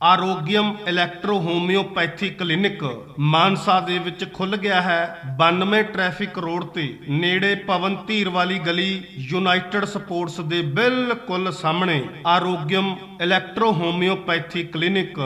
Arogyam electro homeopathy clinic Mansa ਦੇ ਵਿੱਚ ਖੁੱਲ ਗਿਆ ਹੈ। 92 ਟ੍ਰੈਫਿਕ ਰੋਡ ਤੇ ਨੇੜੇ ਪਵਨ ਧੀਰ ਵਾਲੀ ਗਲੀ ਯੂਨਾਈਟਿਡ ਸਪੋਰਟਸ ਦੇ ਬਿਲਕੁਲ ਸਾਹਮਣੇ ਆਰੋਗਿਅਮ ਇਲੈਕਟ੍ਰੋ ਹੋਮਿਓਪੈਥੀ ਕਲੀਨਿਕ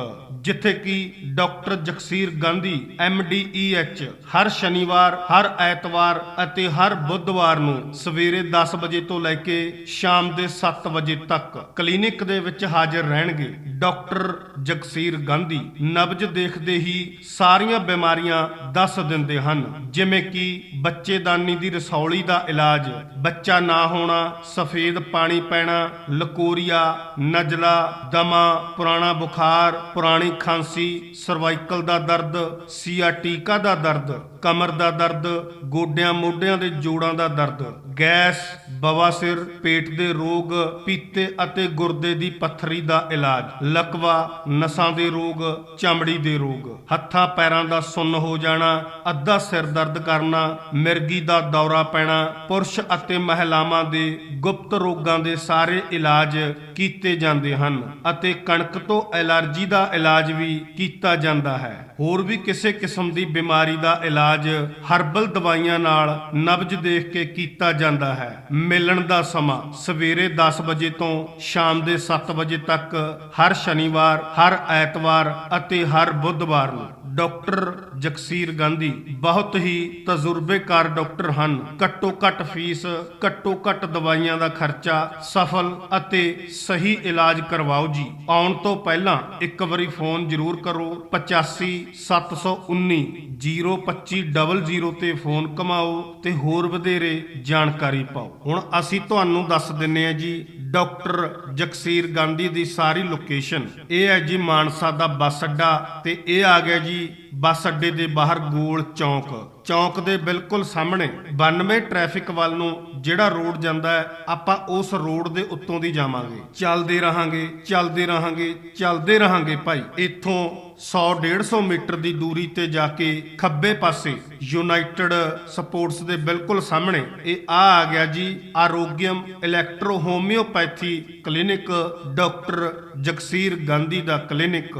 ਜਿੱਥੇ ਕਿ ਡਾਕਟਰ ਜਗਸੀਰ ਗਾਂਧੀ ਐਮਡੀਈਐਚ ਹਰ ਸ਼ਨੀਵਾਰ, ਹਰ ਐਤਵਾਰ ਅਤੇ ਹਰ ਬੁੱਧਵਾਰ ਨੂੰ ਸਵੇਰੇ 10 ਵਜੇ ਤੋਂ ਲੈ ਕੇ ਸ਼ਾਮ ਦੇ 7 ਵਜੇ ਤੱਕ ਕਲੀਨਿਕ ਦੇ ਵਿੱਚ ਹਾਜ਼ਰ ਰਹਿਣਗੇ ਡਾਕਟਰ ਜਗਸੀਰ ਗਾਂਧੀ। ਨਬਜ ਦੇਖਦੇ ਹੀ ਸਾਰੀਆਂ ਬਿਮਾਰੀਆਂ ਦੱਸ ਦਿੰਦੇ ਹਨ, ਜਿਵੇਂ ਕਿ ਬੱਚੇਦਾਨੀ ਦੀ ਰਸੌਲੀ ਦਾ ਇਲਾਜ, ਬੱਚਾ ਨਾ ਹੋਣਾ, ਸਫੇਦ ਪਾਣੀ ਪੈਣਾ, ਲਕੋਰੀਆ, ਨਜਲਾ, ਦਮਾ, ਪੁਰਾਣਾ ਬੁਖਾਰ, ਪੁਰਾਣੀ ਖਾਂਸੀ ਸਰਵਾਈਕਲ ਦਾ ਦਰਦ ਸੀਆਟੀਕਾ ਦਾ ਦਰਦ? ਕਮਰ ਦਾ ਦਰਦ, ਗੋਡਿਆਂ ਮੋਢਿਆਂ ਦੇ ਜੋੜਾਂ ਦਾ ਦਰਦ। ਗੈਸ ਬਵਾਸੀਰ ਪੇਟ ਦੇ ਰੋਗ, ਪੀਤੇ ਅਤੇ ਗੁਰਦੇ ਦੀ ਪੱਥਰੀ ਦਾ ਇਲਾਜ। ਲਕਵਾ, ਨਸਾਂ ਦੇ ਰੋਗ, ਚਮੜੀ ਦੇ ਰੋਗ। ਹੱਥਾਂ ਪੈਰਾਂ ਦਾ ਸੁੰਨ ਹੋ ਜਾਣਾ, ਅੱਧਾ ਸਿਰ ਦਰਦ ਕਰਨਾ, ਮਿਰਗੀ ਦਾ ਦੌਰਾ ਪੈਣਾ, ਪੁਰਸ਼ ਅਤੇ ਮਹਿਲਾਵਾਂ ਦੇ ਗੁਪਤ ਰੋਗਾਂ ਦੇ ਸਾਰੇ ਇਲਾਜ ਕੀਤੇ ਜਾਂਦੇ ਹਨ ਅਤੇ ਕਣਕ ਤੋਂ ਐਲਰਜੀ ਦਾ ਇਲਾਜ ਵੀ ਕੀਤਾ ਜਾਂਦਾ ਹੈ। ਹੋਰ ਵੀ ਕਿਸੇ ਕਿਸਮ ਦੀ ਬਿਮਾਰੀ ਦਾ ਇਲਾਜ ਹਰਬਲ ਦਵਾਈਆਂ ਨਾਲ ਨਬਜ ਦੇਖ ਕੇ ਕੀਤਾ ਜਾਂਦਾ ਹੈ। ਮਿਲਣ ਦਾ ਸਮਾਂ ਸਵੇਰੇ 10 ਵਜੇ ਤੋਂ ਸ਼ਾਮ ਦੇ 7 ਵਜੇ ਤੱਕ ਹਰ ਸ਼ਨੀਵਾਰ, ਹਰ ਐਤਵਾਰ ਅਤੇ ਹਰ ਬੁੱਧਵਾਰ ਨੂੰ। ਡਾਕਟਰ ਜਗਸੀਰ ਗਾਂਧੀ ਬਹੁਤ ਹੀ ਤਜਰਬੇਕਾਰ ਡਾਕਟਰ ਹਨ। ਘੱਟੋ ਘੱਟ ਫੀਸ, ਘੱਟੋ ਘੱਟ ਦਵਾਈਆਂ ਦਾ ਖਰਚਾ ਸਫਲ ਅਤੇ ਸਹੀ ਇਲਾਜ ਕਰਵਾਓ ਜੀ। ਆਉਣ ਤੋਂ ਪਹਿਲਾਂ ਇੱਕ ਵਾਰੀ ਫੋਨ ਜ਼ਰੂਰ ਕਰੋ 85 719 02500 ਤੇ ਫੋਨ ਕਮਾਓ ਤੇ ਹੋਰ ਵਧੇਰੇ ਜਾਣਕਾਰੀ ਪਾਓ। ਹੁਣ ਅਸੀਂ ਤੁਹਾਨੂੰ ਦੱਸ ਦਿੰਨੇ ਆ ਜੀ ਡਾਕਟਰ ਜਗਸੀਰ ਗਾਂਧੀ ਦੀ ਸਾਰੀ ਲੋਕੇਸ਼ਨ। ਇਹ ਹੈ ਜੀ ਮਾਨਸਾ ਦਾ ਬੱਸ ਅੱਡਾ ਤੇ ਇਹ ਆ ਗਿਆ ਜੀ ਬੱਸ ਅੱਡੇ ਦੇ ਬਾਹਰ ਗੋਲ ਚੌਂਕ। ਚੌਂਕ ਦੇ ਬਿਲਕੁਲ ਸਾਹਮਣੇ 92 ਟ੍ਰੈਫਿਕ ਵੱਲ ਨੂੰ ਜਿਹੜਾ ਰੋਡ ਜਾਂਦਾ ਹੈ, ਆਪਾਂ ਉਸ ਰੋਡ ਦੇ ਉੱਤੋਂ ਦੀ ਜਾਵਾਂਗੇ। ਚੱਲਦੇ ਰਹਾਂਗੇ ਚੱਲਦੇ ਰਹਾਂਗੇ ਚੱਲਦੇ ਰਹਾਂਗੇ ਭਾਈ। ਇੱਥੋਂ 100 150 ਮੀਟਰ ਦੀ ਦੂਰੀ ਤੇ ਜਾ ਕੇ ਖੱਬੇ ਪਾਸੇ ਯੂਨਾਈਟਿਡ ਸਪੋਰਟਸ ਦੇ ਬਿਲਕੁਲ ਸਾਹਮਣੇ ਇਹ ਆ ਆ ਗਿਆ ਜੀ, Arogyam electro homeopathy clinic doctor Jagsir Gandhi ਦਾ ਕਲੀਨਿਕ।